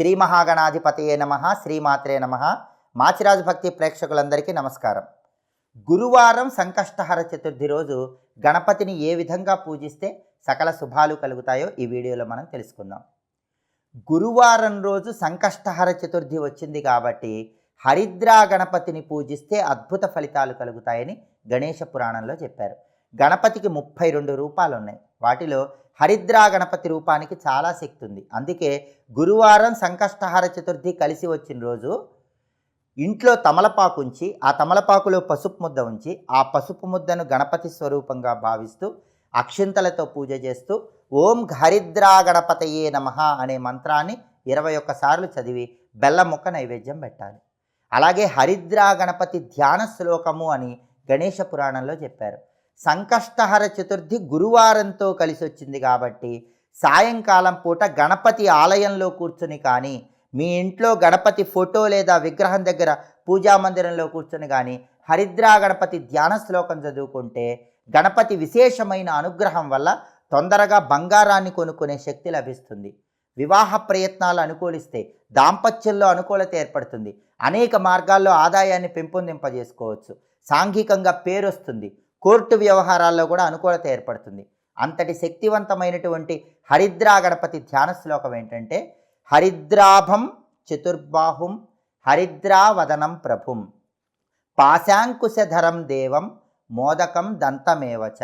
శ్రీ మహాగణాధిపతయే నమ శ్రీమాత్రే నమ. మాచిరాజు భక్తి ప్రేక్షకులందరికీ నమస్కారం. గురువారం సంకష్టహర చతుర్థి రోజు గణపతిని ఏ విధంగా పూజిస్తే సకల శుభాలు కలుగుతాయో ఈ వీడియోలో మనం తెలుసుకుందాం. గురువారం రోజు సంకష్టహర చతుర్థి వచ్చింది కాబట్టి హరిద్రా గణపతిని పూజిస్తే అద్భుత ఫలితాలు కలుగుతాయని గణేష పురాణంలో చెప్పారు. గణపతికి ముప్పై రెండు రూపాలు ఉన్నాయి వాటిలో హరిద్రా గణపతి రూపానికి చాలా శక్తి ఉంది. అందుకే గురువారం సంకష్టహార చతుర్థి కలిసి వచ్చిన రోజు ఇంట్లో తమలపాకు ఉంచి ఆ తమలపాకులో పసుపు ముద్ద ఉంచి ఆ పసుపు ముద్దను గణపతి స్వరూపంగా భావిస్తూ అక్షింతలతో పూజ చేస్తూ ఓం హరిద్రా గణపతయే నమ అనే మంత్రాన్ని ఇరవై ఒక్కసార్లు చదివి బెల్ల ముక్క నైవేద్యం పెట్టాలి. అలాగే హరిద్రా గణపతి ధ్యాన శ్లోకము అని గణేష పురాణంలో చెప్పారు. సంకష్టహర చతుర్థి గురువారంతో కలిసి వచ్చింది కాబట్టి సాయంకాలం పూట గణపతి ఆలయంలో కూర్చుని కానీ మీ ఇంట్లో గణపతి ఫోటో లేదా విగ్రహం దగ్గర పూజా మందిరంలో కూర్చొని కానీ హరిద్రా గణపతి ధ్యాన శ్లోకం చదువుకుంటే గణపతి విశేషమైన అనుగ్రహం వల్ల తొందరగా బంగారాన్ని కొనుక్కునే శక్తి లభిస్తుంది. వివాహ ప్రయత్నాలు అనుకూలిస్తే దాంపత్యంలో అనుకూలత ఏర్పడుతుంది. అనేక మార్గాల్లో ఆదాయాన్ని పెంపొందింపజేసుకోవచ్చు. సాంఘికంగా పేరు వస్తుంది కోర్టు వ్యవహారాల్లో కూడా అనుకూలత ఏర్పడుతుంది. అంతటి శక్తివంతమైనటువంటి హరిద్రా గణపతి ధ్యాన శ్లోకం ఏంటంటే హరిద్రాభం చతుర్బాహుం హరిద్రావదనం ప్రభుం పాశాంకుశధరం దేవం మోదకం దంతమేవచ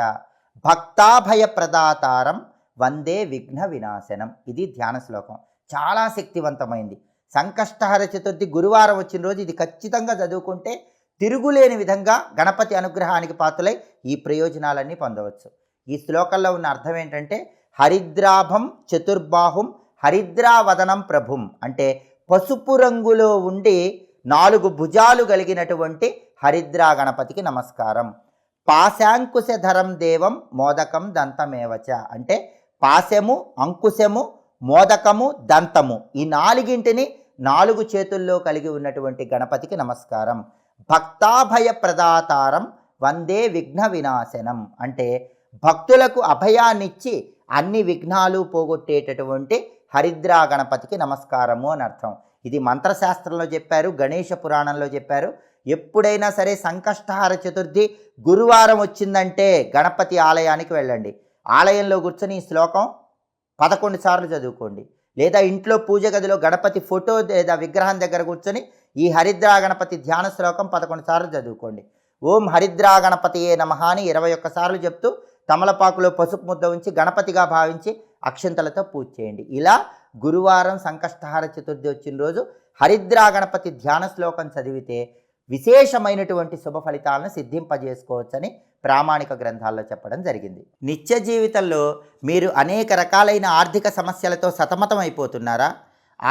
భక్తాభయ ప్రదాతారం వందే విఘ్న వినాశనం. ఇది ధ్యాన శ్లోకం. చాలా శక్తివంతమైంది. సంకష్టహర చతుర్థి గురువారం వచ్చిన రోజు ఇది ఖచ్చితంగా చదువుకుంటే తిరుగులేని విధంగా గణపతి అనుగ్రహానికి పాత్రలై ఈ ప్రయోజనాలన్నీ పొందవచ్చు. ఈ శ్లోకంలో ఉన్న అర్థం ఏంటంటే హరిద్రాభం చతుర్బాహుం హరిద్రావదనం ప్రభుం అంటే పసుపు రంగులో ఉండి నాలుగు భుజాలు కలిగినటువంటి హరిద్రా గణపతికి నమస్కారం. పాశాంకుశధరం దేవం మోదకం దంతమేవచ అంటే పాశము అంకుశము మోదకము దంతము ఈ నాలుగింటిని నాలుగు చేతుల్లో కలిగి ఉన్నటువంటి గణపతికి నమస్కారం. భక్తాభయ ప్రదాతారం వందే విఘ్న వినాశనం అంటే భక్తులకు అభయాన్నిచ్చి అన్ని విఘ్నాలు పోగొట్టేటటువంటి హరిద్రా గణపతికి నమస్కారము అని అర్థం. ఇది మంత్రశాస్త్రంలో చెప్పారు గణేష పురాణంలో చెప్పారు. ఎప్పుడైనా సరే సంకష్టహార చతుర్థి గురువారం వచ్చిందంటే గణపతి ఆలయానికి వెళ్ళండి. ఆలయంలో కూర్చొని ఈ శ్లోకం పదకొండు సార్లు చదువుకోండి. లేదా ఇంట్లో పూజ గదిలో గణపతి ఫోటో లేదా విగ్రహం దగ్గర కూర్చొని ఈ హరిద్రా గణపతి ధ్యాన శ్లోకం పదకొండు సార్లు చదువుకోండి. ఓం హరిద్రా గణపతియే నమ అని ఇరవై ఒక్కసార్లు చెప్తూ తమలపాకులో పసుపు ముద్ద ఉంచి గణపతిగా భావించి అక్షంతలతో పూజ చేయండి. ఇలా గురువారం సంకష్టహార చతుర్థి వచ్చిన రోజు హరిద్రా గణపతి ధ్యాన శ్లోకం చదివితే విశేషమైనటువంటి శుభ ఫలితాలను సిద్ధింపజేసుకోవచ్చని ప్రామాణిక గ్రంథాల్లో చెప్పడం జరిగింది. నిత్య జీవితంలో మీరు అనేక రకాలైన ఆర్థిక సమస్యలతో సతమతం అయిపోతున్నారా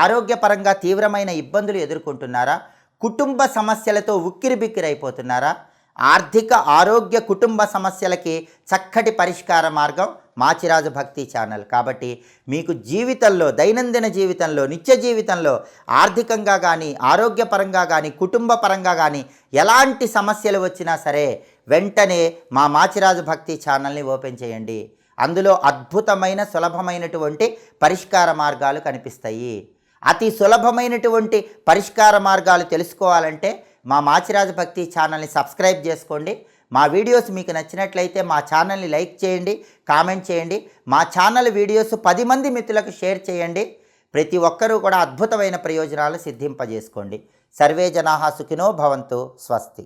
ఆరోగ్యపరంగా తీవ్రమైన ఇబ్బందులు ఎదుర్కొంటున్నారా? కుటుంబ సమస్యలతో ఉక్కిరిబిక్కిరైపోతున్నారా? ఆర్థిక ఆరోగ్య కుటుంబ సమస్యలకి చక్కటి పరిష్కార మార్గం మాచిరాజు భక్తి ఛానల్. కాబట్టి మీకు జీవితంలో దైనందిన జీవితంలో నిత్య జీవితంలో ఆర్థికంగా కానీ ఆరోగ్యపరంగా కానీ కుటుంబ పరంగా కానీ ఎలాంటి సమస్యలు వచ్చినా సరే వెంటనే మా మాచిరాజు భక్తి ఛానల్ని ఓపెన్ చేయండి. అందులో అద్భుతమైన సులభమైనటువంటి పరిష్కార మార్గాలు కనిపిస్తాయి. అతి సులభమైనటువంటి పరిష్కార మార్గాలు తెలుసుకోవాలంటే మా మాచిరాజ భక్తి ఛానల్ని సబ్స్క్రైబ్ చేసుకోండి. మా వీడియోస్ మీకు నచ్చినట్లయితే మా ఛానల్ని లైక్ చేయండి కామెంట్ చేయండి. మా ఛానల్ వీడియోస్ పది మంది మిత్రులకు షేర్ చేయండి. ప్రతి ఒక్కరూ కూడా అద్భుతమైన ప్రయోజనాలు సిద్ధింపజేసుకోండి. సర్వే జనాహా సుఖినో భవంతు స్వస్తి.